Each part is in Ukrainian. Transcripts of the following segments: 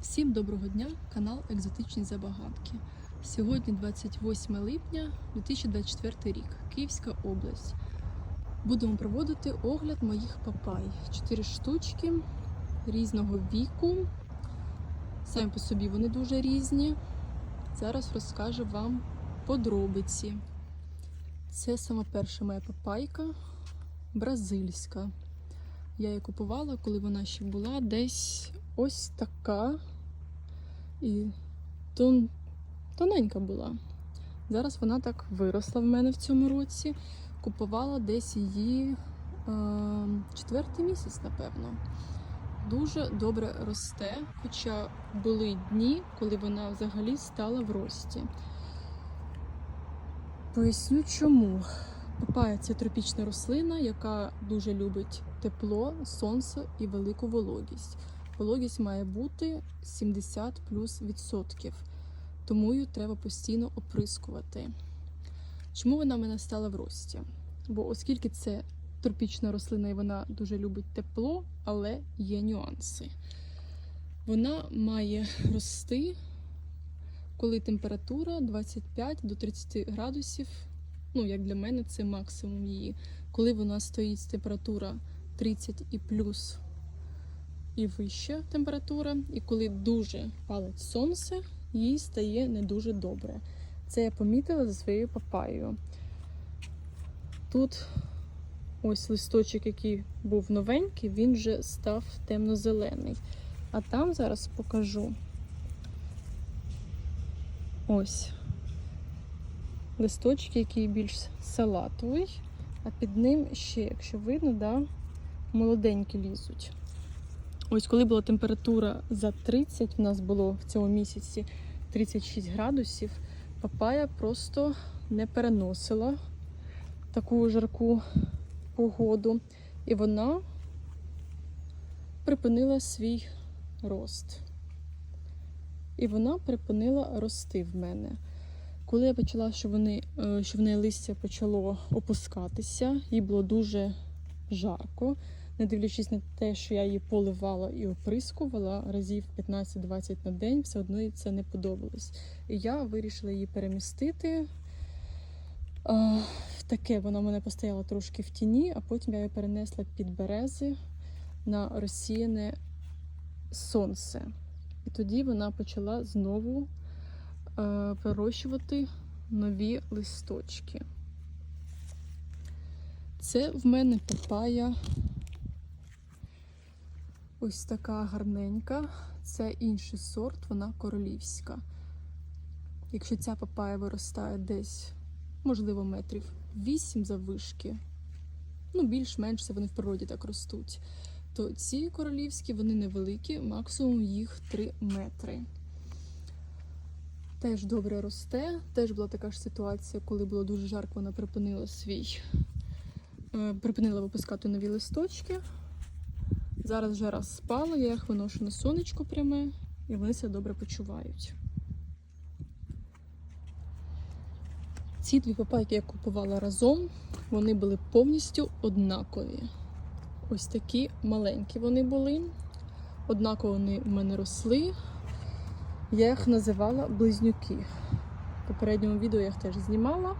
Всім доброго дня, канал Екзотичні Забаганки. Сьогодні 28 липня 2024 рік, Київська область. Будемо проводити огляд моїх папай. Чотири штучки різного віку. Самі по собі вони дуже різні. Зараз розкажу вам подробиці. Це сама перша моя папайка бразильська. Я її купувала, коли вона ще була десь ось така і тон... тоненька була. Зараз вона так виросла в мене в цьому році. Купувала десь її е, четвертий місяць, напевно. Дуже добре росте, хоча були дні, коли вона взагалі стала в рості. Поясню чому. Папая це тропічна рослина, яка дуже любить тепло, сонце і велику вологість. Вологість має бути 70 плюс відсотків, тому її треба постійно оприскувати. Чому вона в мене стала в рості? Бо оскільки це тропічна рослина і вона дуже любить тепло, але є нюанси. Вона має рости, коли температура 25 до 30 градусів. Ну, як для мене, це максимум її. Коли вона стоїть температура 30 і плюс і вища температура, і коли дуже палить сонце, їй стає не дуже добре. Це я помітила за своєю папаєю. Тут ось листочок, який був новенький, він вже став темно-зелений. А там зараз покажу ось листочки, який більш салатовий, а під ним ще, якщо видно, да, молоденькі лізуть. Ось коли була температура за 30, в нас було в цьому місяці 36 градусів, папая просто не переносила таку жарку погоду, і вона припинила свій рост. І вона припинила рости в мене. Коли я почала, що вони, е, що в неї листя почало опускатися, їй було дуже жарко не дивлячись на те, що я її поливала і оприскувала разів 15-20 на день, все одно їй це не подобалось. І я вирішила її перемістити. А, таке вона в мене постояла трошки в тіні, а потім я її перенесла під берези на розсіяне сонце. І тоді вона почала знову е, пророщувати нові листочки. Це в мене папая Ось така гарненька. Це інший сорт, вона королівська. Якщо ця папая виростає десь, можливо, метрів 8 заввишки, ну, більш-менш це вони в природі так ростуть, то ці королівські вони невеликі, максимум їх 3 метри. Теж добре росте. Теж була така ж ситуація, коли було дуже жарко, вона припинила свій, е, припинила випускати нові листочки. Зараз вже раз спала, я їх виношу на сонечко пряме, і вони себе добре почувають. Ці дві папайки я купувала разом, вони були повністю однакові. Ось такі маленькі вони були. Однаково вони в мене росли. Я їх називала близнюки. В попередньому відео я їх теж знімала.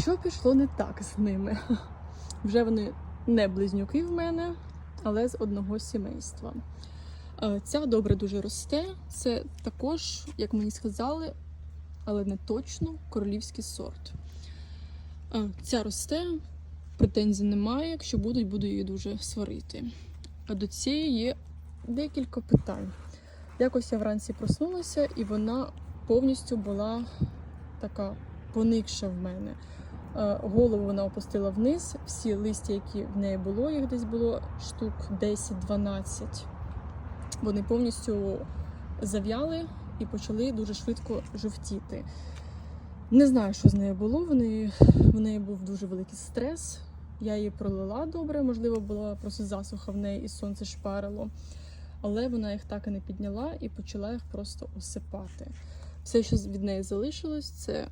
Що пішло не так з ними? Вже вони не близнюки в мене, але з одного сімейства. Е, Ця добре дуже росте. Це також, як мені сказали, але не точно королівський сорт. Е, Ця росте, претензій немає. Якщо будуть, буду її дуже сварити. А до цієї є декілька питань. Якось я вранці проснулася, і вона повністю була така поникша в мене. Е, голову вона опустила вниз. Всі листя, які в неї було, їх десь було штук 10-12. Вони повністю зав'яли і почали дуже швидко жовтіти. Не знаю, що з нею було. В неї, був дуже великий стрес. Я її пролила добре, можливо, була просто засуха в неї і сонце шпарило. Але вона їх так і не підняла і почала їх просто осипати. Все, що від неї залишилось, це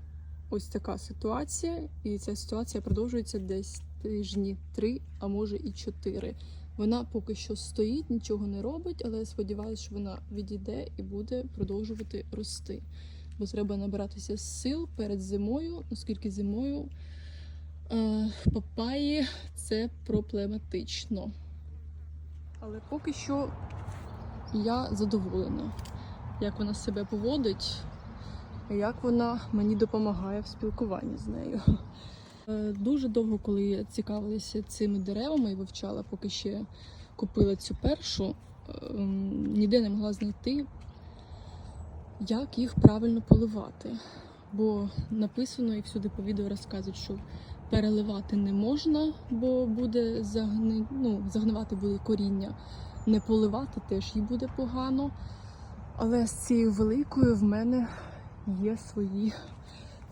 ось така ситуація, і ця ситуація продовжується десь тижні три, а може і чотири. Вона поки що стоїть, нічого не робить, але я сподіваюся, що вона відійде і буде продовжувати рости. Бо треба набиратися сил перед зимою, оскільки зимою е, папаї це проблематично. Але поки що я задоволена, як вона себе поводить, як вона мені допомагає в спілкуванні з нею. Е, Дуже довго, коли я цікавилася цими деревами і вивчала, поки ще купила цю першу, ем, ніде не могла знайти, як їх правильно поливати. Бо написано і всюди по відео розказують, що переливати не можна, бо буде загни... ну, загнивати буде коріння. Не поливати теж їй буде погано. Але з цією великою в мене є свої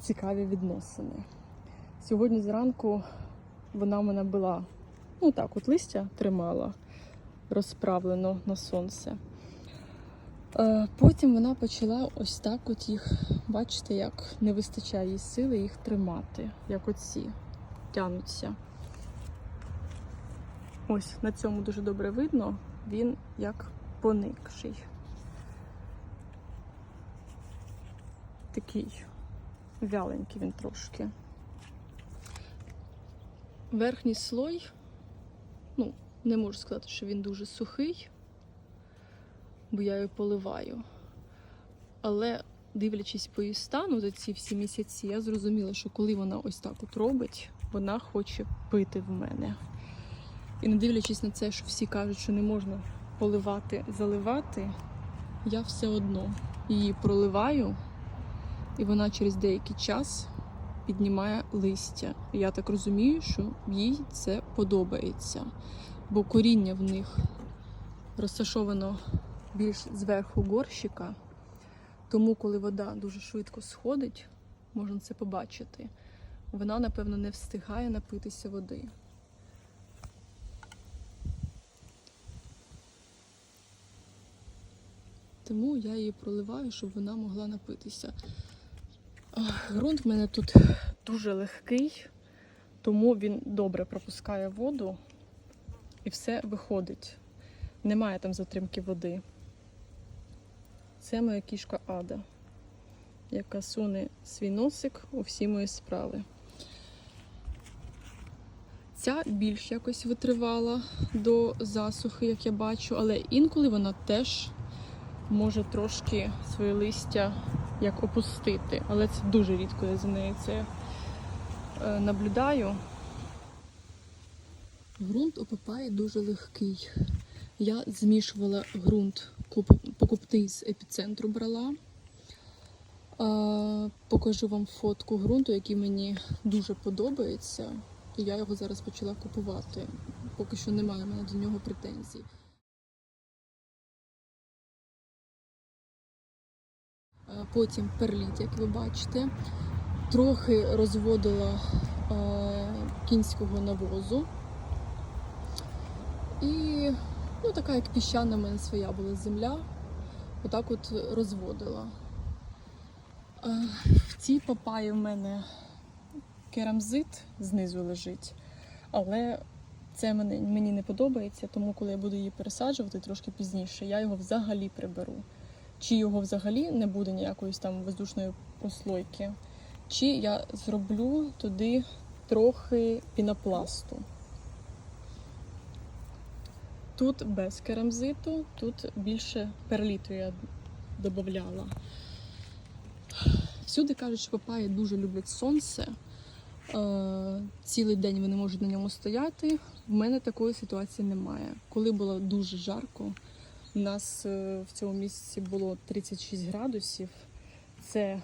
цікаві відносини. Сьогодні зранку вона мене була, ну так, от листя тримала розправлено на сонце. Е, Потім вона почала ось так от їх, бачите, як не вистачає їй сили їх тримати, як оці тянуться. Ось на цьому дуже добре видно, він як поникший. Такий вяленький він трошки. Верхній слой, ну, не можу сказати, що він дуже сухий, бо я його поливаю. Але дивлячись по її стану за ці всі місяці, я зрозуміла, що коли вона ось так от робить, вона хоче пити в мене. І не дивлячись на це, що всі кажуть, що не можна поливати, заливати, я все одно її проливаю, і вона через деякий час піднімає листя. Я так розумію, що їй це подобається, бо коріння в них розташовано більш зверху горщика. Тому, коли вода дуже швидко сходить, можна це побачити, вона, напевно, не встигає напитися води. Тому я її проливаю, щоб вона могла напитися. Ах, Ґрунт в мене тут дуже легкий, тому він добре пропускає воду і все виходить. Немає там затримки води. Це моя кішка Ада, яка суне свій носик у всі мої справи. Ця більш якось витривала до засухи, як я бачу, але інколи вона теж може трошки своє листя як опустити. Але це дуже рідко я за нею це е, наблюдаю. Грунт у папаї дуже легкий. Я змішувала ґрунт куп- покупний з епіцентру брала. А, покажу вам фотку ґрунту, який мені дуже подобається. І я його зараз почала купувати. Поки що немає в мене до нього претензій. Потім перліт, як ви бачите. Трохи розводила е, кінського навозу. І ну, така як піщана в мене своя була земля. Отак от розводила. Е, В цій папаї в мене керамзит знизу лежить, але це мені не подобається, тому коли я буду її пересаджувати трошки пізніше, я його взагалі приберу. Чи його взагалі не буде ніякої там воздушної прослойки, чи я зроблю туди трохи пінопласту. Тут без керамзиту, тут більше перліту я додавала. Всюди кажуть, що папаї дуже люблять сонце. Е, цілий день вони можуть на ньому стояти. В мене такої ситуації немає. Коли було дуже жарко, у нас е, в цьому місяці було 36 градусів. Це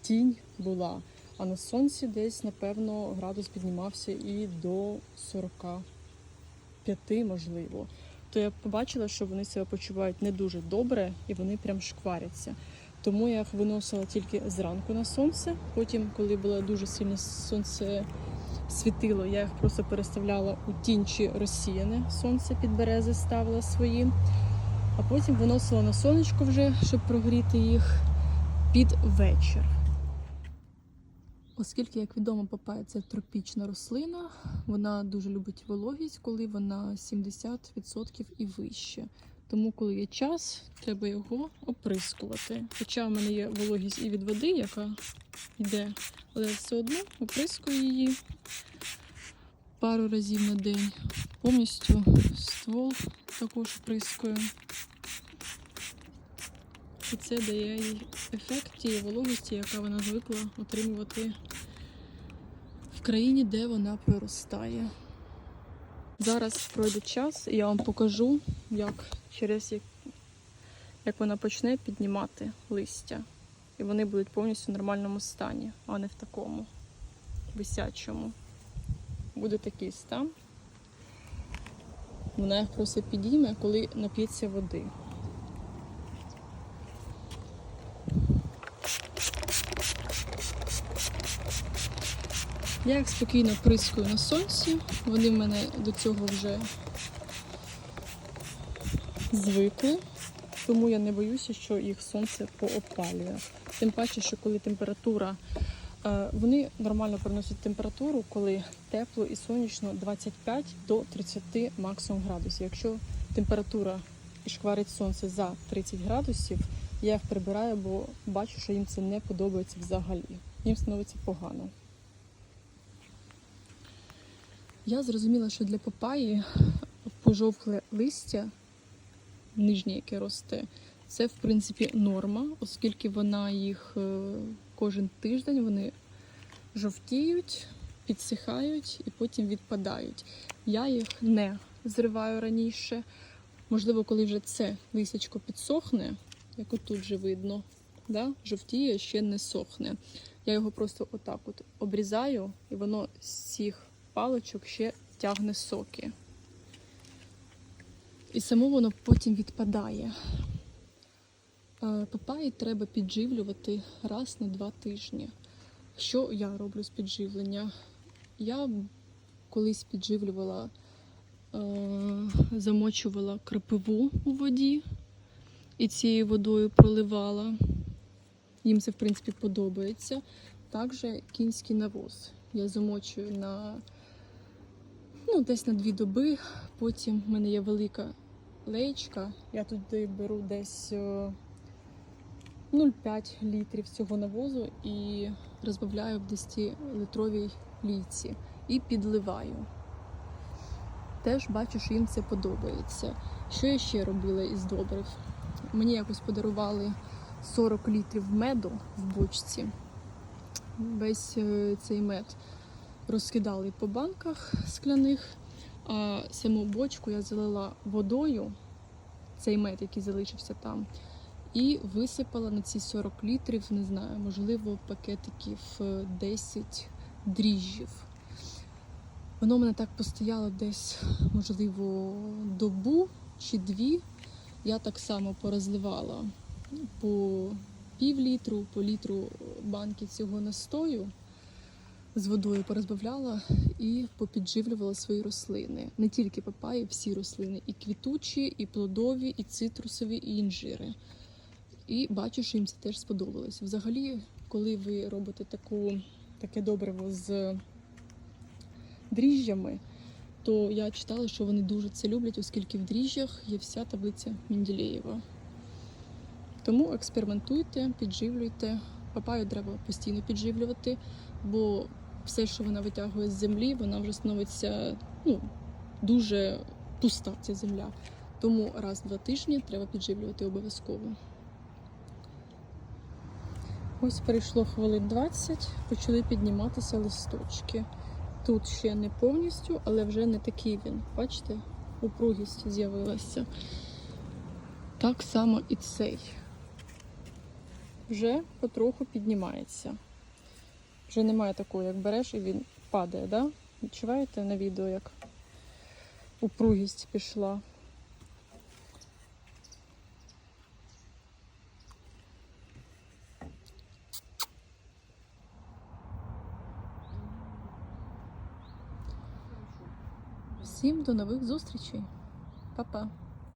тінь була. А на сонці десь, напевно, градус піднімався і до 45, можливо. То я побачила, що вони себе почувають не дуже добре і вони прям шкваряться. Тому я їх виносила тільки зранку на сонце. Потім, коли було дуже сильне сонце світило, я їх просто переставляла у тінь чи розсіяне сонце під берези ставила свої. А потім виносила на сонечко вже, щоб прогріти їх під вечір. Оскільки, як відомо, папая це тропічна рослина, вона дуже любить вологість, коли вона 70% і вище. Тому, коли є час, треба його оприскувати. Хоча в мене є вологість і від води, яка йде, але все одно оприскую її пару разів на день. Повністю ствол також оприскую. І це дає їй ефект тієї вологості, яка вона звикла отримувати в країні, де вона проростає. Зараз пройде час, і я вам покажу, як через як, як вона почне піднімати листя. І вони будуть повністю в нормальному стані, а не в такому висячому. Буде такий стан. Вона їх просто підійме, коли нап'ється води. Я їх спокійно прискую на сонці. Вони в мене до цього вже звикли, тому я не боюся, що їх сонце поопалює. Тим паче, що коли температура, вони нормально переносять температуру, коли тепло і сонячно 25 до 30 максимум градусів. Якщо температура і шкварить сонце за 30 градусів, я їх прибираю, бо бачу, що їм це не подобається взагалі. Їм становиться погано. Я зрозуміла, що для папаї пожовкле листя, нижнє, яке росте, це в принципі норма, оскільки вона їх е, кожен тиждень вони жовтіють, підсихають і потім відпадають. Я їх не зриваю раніше. Можливо, коли вже це листячко підсохне, як отут вже видно, да? жовтіє, ще не сохне. Я його просто отак от обрізаю, і воно з цих паличок ще тягне соки. І само воно потім відпадає. Папаї треба підживлювати раз на два тижні. Що я роблю з підживлення? Я колись підживлювала, замочувала крапиву у воді і цією водою проливала. Їм це, в принципі, подобається. Також кінський навоз. Я замочую на ну, десь на дві доби. Потім в мене є велика леєчка. Я туди беру десь е, 0,5 літрів цього навозу і розбавляю в 10-литровій лійці і підливаю. Теж бачу, що їм це подобається. Що я ще робила із добрив? Мені якось подарували 40 літрів меду в бочці. Весь е, цей мед розкидали по банках скляних, а саму бочку я залила водою, цей мед, який залишився там, і висипала на ці 40 літрів, не знаю, можливо, пакетиків е, 10 дріжджів. Воно в мене так постояло десь, можливо, добу чи дві. Я так само порозливала по пів літру, по літру банки цього настою з водою порозбавляла і попідживлювала свої рослини. Не тільки папаї, всі рослини, і квітучі, і плодові, і цитрусові, і інжири. І бачу, що їм це теж сподобалось. Взагалі, коли ви робите таку, таке добриво з дріжджами, то я читала, що вони дуже це люблять, оскільки в дріжджах є вся таблиця Менділеєва. Тому експериментуйте, підживлюйте. Папаю треба постійно підживлювати, бо все, що вона витягує з землі, вона вже становиться ну, дуже пуста ця земля. Тому раз в два тижні треба підживлювати обов'язково. Ось прийшло хвилин 20, почали підніматися листочки. Тут ще не повністю, але вже не такий він. Бачите, упругість з'явилася. Так само і цей. Вже потроху піднімається. Вже немає такого, як береш і він падає, да? Відчуваєте на відео, як упругість пішла. Всім до нових зустрічей. Па-па.